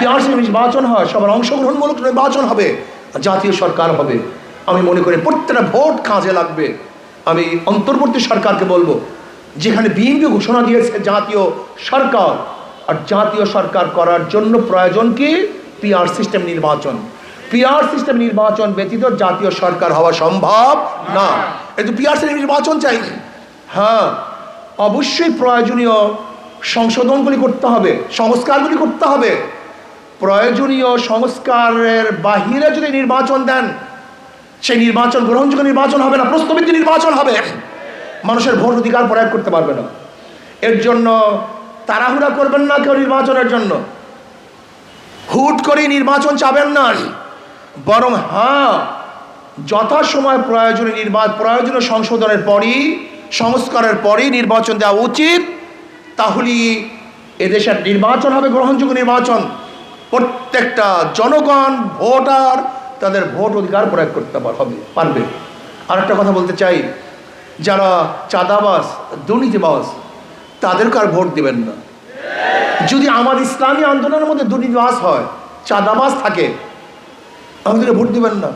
PRC নির্বাচন হয়, সবার অংশগ্রহণমূলক নির্বাচন হবে জাতীয় সরকার হবে। আমি মনে করি প্রত্যেকটা ভোট কাজে লাগবে। আমি অন্তর্বর্তী সরকারকে বলব, যেখানে বিএনপি ঘোষণা দিয়েছে জাতীয় সরকার, আর জাতীয় সরকার করার জন্য প্রয়োজন কি? পিআর সিস্টেম নির্বাচন। পিআর সিস্টেম নির্বাচন ব্যতীত জাতীয় সরকার হওয়া সম্ভব না। কিন্তু পিআর সিস্টেম নির্বাচন চাই। হ্যাঁ অবশ্যই প্রয়োজনীয় সংশোধনগুলি করতে হবে, সংস্কারগুলি করতে হবে। প্রয়োজনীয় সংস্কারের বাহিরে যদি নির্বাচন দেন, সেই নির্বাচন, গ্রহণযোগ্য নির্বাচন হবে না প্রস্তাবিত নির্বাচন হবে। মানুষের ভোট অধিকার প্রয়োগ করতে পারবে না। এর জন্য তাড়াহুড়া করবেন না কেউ নির্বাচনের জন্য। হুট করে নির্বাচন চাবেন না। বরং হ্যাঁ যথাসময় প্রয়োজনীয় নির্বাচন প্রয়োজনীয় সংশোধনের পরই, সংস্কারের পরই নির্বাচন দেওয়া উচিত। তাহলেই এদেশের নির্বাচন হবে, গ্রহণযোগ্য নির্বাচন। প্রত্যেকটা জনগণ, ভোটার তাদের ভোট অধিকার প্রয়োগ করতে হবে, পারবে। আর একটা কথা বলতে চাই, যারা চাঁদাবাস দুর্নীতিবাস তাদেরকে আর ভোট দিবেন না। যদি আমার ইসলামী আন্দোলনের মধ্যে দুর্নীতিবাস হয় চাঁদাবাস থাকে আমাদেরকে ভোট দিবেন না।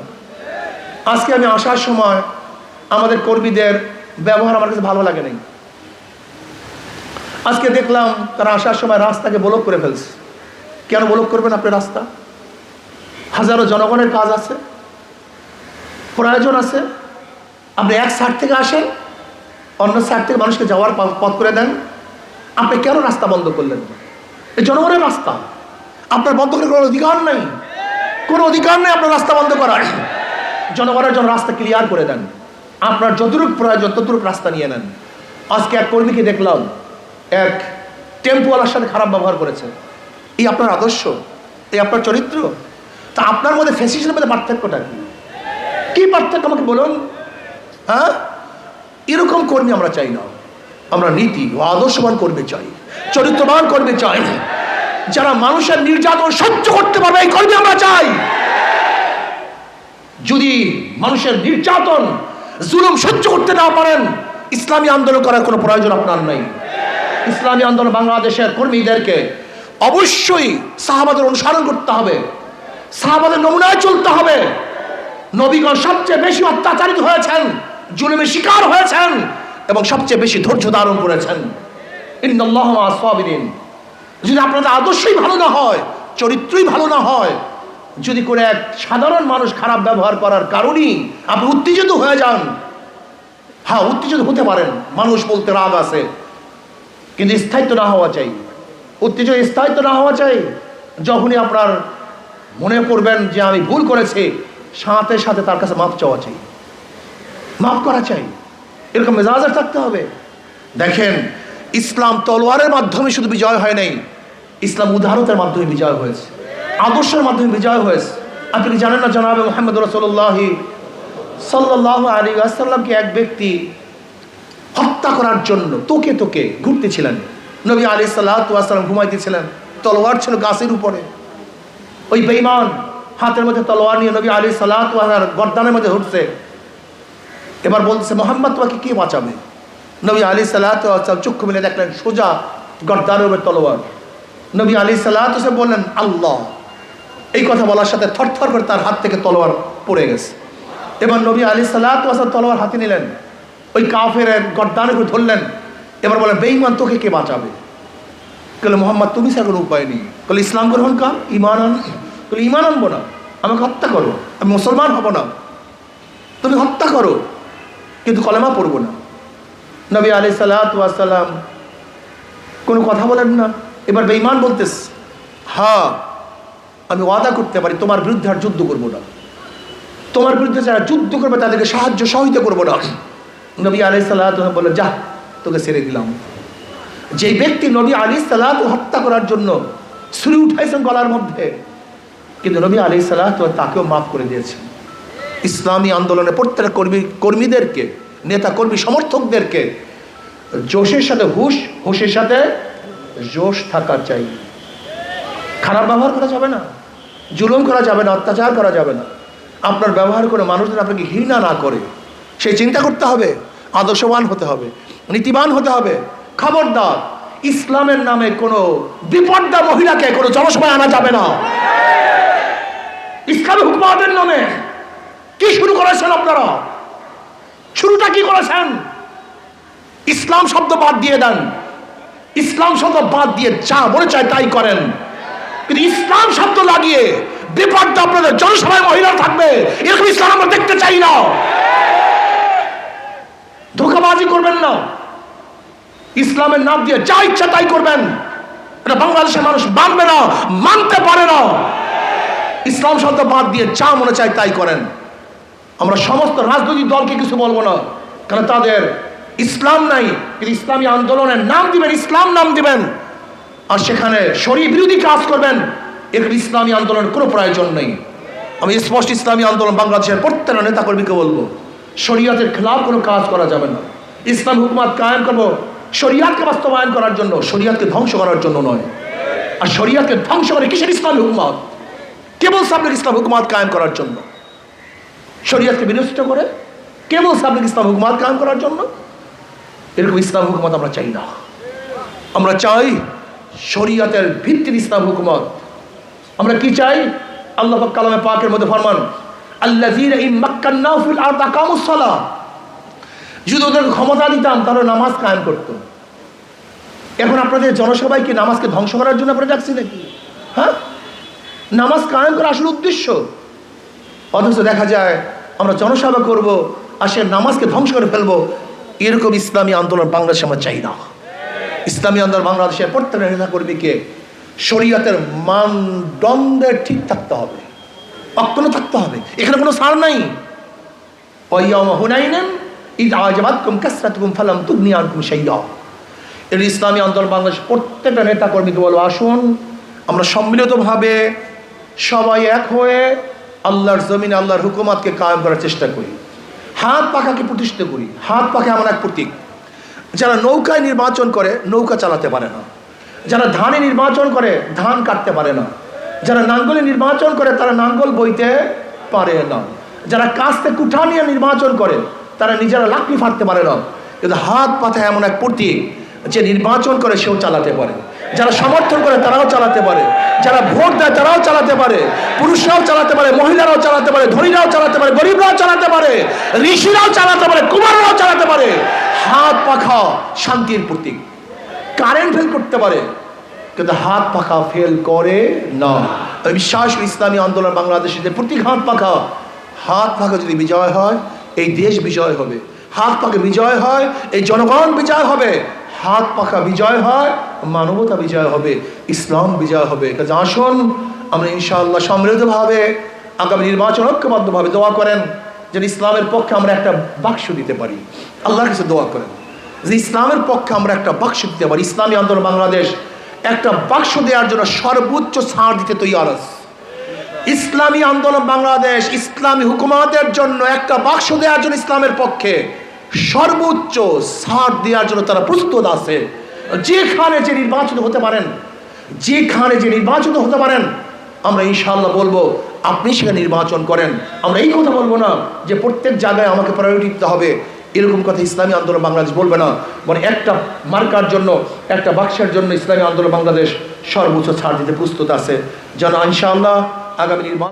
আজকে আমি আসার সময় আমাদের কর্মীদের ব্যবহার আমার কাছে ভালো লাগে নাই। আজকে দেখলাম তারা আসার সময় রাস্তাকে ব্লক করে ফেলছে। কেন ব্লক করবেন আপনি রাস্তা? হাজারো জনগণের কাজ আছে, প্রয়োজন আছে, আপনি এক সাইড থেকে আসেন, অন্য সাইড থেকে মানুষকে যাওয়ার পথ- করে দেন, আপনি কেন রাস্তা বন্ধ করলেন এই জনগণের রাস্তা। আপনার বন্ধ করে কোনো অধিকার নেই। কোনো অধিকার নেই আপনার রাস্তা বন্ধ করার। জনগণের জন্য রাস্তা ক্লিয়ার করে দেন। আপনার যতটুকু প্রয়োজন, ততটুকু রাস্তা নিয়ে নেন। আজকে এক কর্মীকে দেখলাম, এক টেম্পোওয়ালার সাথে খারাপ ব্যবহার করেছে। এই আপনার আদর্শ, এই আপনার চরিত্র, তা আপনার মধ্যে ফেসিসের মধ্যে পার্থক্যটা কি? কি পার্থক্য আমাকে বলুন? হ্যাঁ? এরকম কর্মী আমরা চাই না। আমরা নীতি ও আদর্শবান কর্মী চাই, চরিত্রবান কর্মী চাই। যারা মানুষের নির্যাতন সহ্য করতে পারবে, এই কর্মী আমরা চাই। যদি মানুষের নির্যাতন, জুলুম সহ্য করতে না পারেন, ইসলামী আন্দোলন করার কোনো প্রয়োজন আপনার নেই। ইসলামী আন্দোলন বাংলাদেশের কর্মীদেরকে অবশ্যই সাহাবাদের অনুসরণ করতে হবে। সাহাবাদের নমুনায় চলতে হবে। নবীগণ সবচেয়ে বেশি অত্যাচারিত হয়েছেন, জুলুমের শিকার হয়েছেন এবং সবচেয়ে বেশি ধৈর্য ধারণ করেছেন। যদি আপনাদের আদর্শই ভালো না হয়, চরিত্রই ভালো না হয়, যদি করে এক সাধারণ মানুষ খারাপ ব্যবহার করার কারণেই আপনি উত্তেজিত হয়ে যান হ্যাঁ উত্তেজিত হতে পারেন, মানুষ বলতে রাগ আছে, কিন্তু স্থায়িত্ব না হওয়া চাই। উত্তেজিত স্থায়িত্ব না হওয়া চাই। যখনই আপনার মনে করবেন যে আমি ভুল করেছি, সাথে সাথে তার কাছে মাপ চাওয়া চাই। মাফ করা চাই। এরকম মেজাজের থাকতে হবে। দেখেন, ইসলাম তলোয়ারের মাধ্যমে শুধু বিজয় হয় নাই, ইসলাম উদাহরণের মাধ্যমে বিজয় হয়েছে। আদর্শের মাধ্যমে বিজয় হয়েছে। আপনি জানেন না জানাবে মোহাম্মদ রসল্লাহ সাল্লাহ আলী আসাল্লামকে এক ব্যক্তি হত্যা করার জন্য তোকে তোকে ঘুরতেছিলেন নবী আলী সাল্লাহাম ঘুমাইতেছিলেন তলোয়ার ছিল গাছের উপরে। ওই বেইমান হাতের মধ্যে তলোয়ার নিয়ে নবী আলী সাল্লাহ গর্দানের মধ্যে উঠছে এবার বলছে মোহাম্মদ, তোমাকে কে বাঁচাবে? নবী আলী সাল্লাহ চক্ষু মিলে দেখলেন, সোজা গর্দানের উপর তলোয়ার। নবী আলী সাল্লাহ বললেন, আল্লাহ। এই কথা বলার সাথে থরথর করে তার হাত থেকে তলোয়ার পড়ে গেছে। এবার নবী আলী সাল্লাহ তলোয়ার হাতে নিলেন। ওই কাফের গর্দানের উপর ধরলেন। এবার বলেন বেঈমান, তোকে কে বাঁচাবে? বলে মোহাম্মদ, তুমি সে কোনো উপায় নেই বলে ইসলাম গ্রহণ কর ইমান আন। বলে ইমান আনব না, আমাকে হত্যা করো, আমি মুসলমান হব না। তুমি হত্যা করো, কিন্তু কলেমা পড়ব না। নবী আলি সাল্লাম কোনো কথা বলেন না। এবার বেঈমান বলতেস হ্যাঁ আমি ওয়াদা করতে পারি, তোমার বিরুদ্ধে আর যুদ্ধ করব না। তোমার বিরুদ্ধে যারা যুদ্ধ করবে, তাদেরকে সাহায্য সহায়তা করব না। নবী আলি সাল্লাহ বলে, যা তোকে ছেড়ে দিলাম। যে ব্যক্তি নবী আলী সাল্লাহ হত্যা করার জন্য ছুরি উঠাইছেন গলার মধ্যে, কিন্তু নবী আলী সাল্লাহ তাকেও মাফ করে দিয়েছেন। ইসলামী আন্দোলনে প্রত্যেক কর্মী, কর্মীদেরকে, নেতা কর্মী সমর্থকদেরকে জোশের সাথে হুশ, হুশের সাথে জোশ থাকা চাই। খারাপ ব্যবহার করা যাবে না, জুলুম করা যাবে না, অত্যাচার করা যাবে না। আপনার ব্যবহার করে মানুষজন আপনাকে ঘৃণা না করে, সেই চিন্তা করতে হবে, আদর্শবান হতে হবে। নীতিবান হতে হবে। খবরদার, ইসলামের নামে কোনো বিপর্দা মহিলাকে কোনো জনসভায় আনা যাবে না। ইসলামী হুকুমাতের নামে কি শুরু করেছেন আপনারা? শুরুটা কি করেছেন? ইসলাম শব্দ বাদ দিয়ে দেন। ইসলাম শব্দ বাদ দিয়ে যা মনে চায় তাই করেন। কিন্তু ইসলাম শব্দ লাগিয়ে বিপদটা আপনাদের জনসভায় মহিলা থাকবে, এরকম ইসলাম আমরা দেখতে চাই না। ধোকাবাজি করবেন না। ইসলামের নাম দিয়ে যা ইচ্ছা তাই করবেন। এটা বাংলাদেশের মানুষ মানবে না, মানতে পারে না। ইসলাম শব্দ বাদ দিয়ে যা মনে চায় তাই করেন। আমরা সমস্ত রাজনৈতিক দলকে কিছু বলব না কারণ তাদের ইসলাম নাই কিন্তু ইসলামী আন্দোলনের নাম দিবেন, ইসলাম নাম দিবেন। আর সেখানে শরীর বিরোধী কাজ করবেন, এরকম ইসলামী আন্দোলনের কোনো প্রয়োজন নেই। আমি স্পষ্ট ইসলামী আন্দোলন বাংলাদেশের প্রত্যেকটা নেতাকর্মীকে বলব, শরীয়তের খেলাফ কোনো কাজ করা যাবে না। ইসলাম হুকুমাত কায়েম করব শরিয়াতকে বাস্তবায়ন করার জন্য, শরিয়াতকে ধ্বংস করার জন্য নয়। আর শরিয়াতকে ধ্বংস করে কিসের ইসলামী হুকুমাত? কে বলছে আপনাকে ইসলাম হুকুমাত কায়েম করার জন্য। শরিয়াতকে বিনষ্ট করে কে বলছে আপনাকে ইসলাম হুকুমাত কায়েম করার জন্য। এরকম ইসলাম হুকুমত আমরা চাই না। আমরা চাই শরিয়াতের ভিত্তির ইসলাম হুকুমত। আমরা কি চাই? আল্লাহ কালামে পাকের মধ্যে ফরমান, আল্লাযীনা যদি ওদের ক্ষমতা দিতাম, তাহলে নামাজ কায়েম করত এখন আপনাদের জনসভায় কি নামাজকে ধ্বংস করার জন্য আপনারা যাচ্ছি নাকি? হ্যাঁ? নামাজ কায়েম করা আসল উদ্দেশ্য? অথচ দেখা যায়, আমরা জনসভা করব, আর সে নামাজকে ধ্বংস করে ফেলব। এরকম ইসলামী আন্দোলন বাংলাদেশে আমরা চাই না। ইসলামী আন্দোলন বাংলাদেশের প্রত্যেকটা কর্মীকে শরীয়তের মানদণ্ডে ঠিক থাকতে হবে। অক্ষুণ্ণ থাকতে হবে। এখানে কোনো সার নাই। হুনাইনেন ইসলামী আন্দোলন বাংলাদেশ প্রত্যেকটা নেতা কর্মীকে বলব আসুন, আমরা সম্মিলিতভাবে সবাই এক হয়ে আল্লাহর জমিন, আল্লাহর হুকুমাতকে কায়েম করার চেষ্টা করি। হাত পাখাকে প্রতিষ্ঠিত করি। হাত পাখা এমন এক প্রতীক। যারা নৌকায় নির্বাচন করে, নৌকা চালাতে পারে না। যারা ধানে নির্বাচন করে, ধান কাটতে পারে না। যারা নাঙ্গলে নির্বাচন করে, তারা নাঙ্গল বইতে পারে না। যারা কাস্তে কুঠা নিয়ে নির্বাচন করে তারা নিজেরা লাকড়ি ফাটতে পারে না। কিন্তু হাত পাথা এমন এক প্রতীক যে নির্বাচন করে সেও চালাতে পারে। যারা সমর্থন করে তারাও চালাতে পারে। যারা ভোট দেয় তারাও চালাতে পারে। পুরুষরাও চালাতে পারে, মহিলারাও চালাতে পারে, ধনীরাও চালাতে পারে, গরিবরাও চালাতে পারে, ঋষিরাও চালাতে পারে, কুমাররাও চালাতে পারে। হাত পাখা শান্তির প্রতীক। কারেন্ট ফেল করতে পারে, কিন্তু হাত পাখা ফেল করে না। বিশ্বাস, ইসলামী আন্দোলন বাংলাদেশিদের প্রতীক হাত পাখা হাত পাখা যদি বিজয় হয় এই দেশ বিজয় হবে। হাত পাখা বিজয় হয়, এই জনগণ বিজয় হবে। হাত পাখা বিজয় হয়, মানবতা বিজয় হবে, ইসলাম বিজয় হবে। আসুন, আমরা ইনশাআল্লাহ সমৃদ্ধভাবে আগামী নির্বাচন ঐক্যবদ্ধভাবে দোয়া করেন, যেন ইসলামের পক্ষে আমরা একটা বাক্স দিতে পারি। আল্লাহর কাছে দোয়া করেন, যে ইসলামের পক্ষে আমরা একটা বাক্স দিতে পারি। ইসলামী আন্দোলন বাংলাদেশ একটা বাক্স দেওয়ার জন্য সর্বোচ্চ ছাড় দিতে তৈরি আছে। ইসলামী আন্দোলন বাংলাদেশ, ইসলামী হুকুমাতের জন্য একটা বাক্স দেওয়ার জন্য ইসলামের পক্ষে সর্বোচ্চ ছাড় দেওয়ার জন্য তারা প্রস্তুত আছে। যেখানে যে নির্বাচিত হতে পারেন, যেখানে যে নির্বাচিত হতে পারেন, আমরা ইনশাআল্লাহ বলব, আপনি সেখানে নির্বাচন করেন। আমরা এই কথা বলব না যে প্রত্যেক জায়গায় আমাকে প্রায়োরিটি দিতে হবে। এরকম কথা ইসলামী আন্দোলন বাংলাদেশ বলবে না। মানে একটা মার্কার জন্য, একটা বাক্সের জন্য ইসলামী আন্দোলন বাংলাদেশ সর্বোচ্চ ছাড় দিতে প্রস্তুত আছে। যেন ইনশাআল্লাহ আগামী নির্বাচন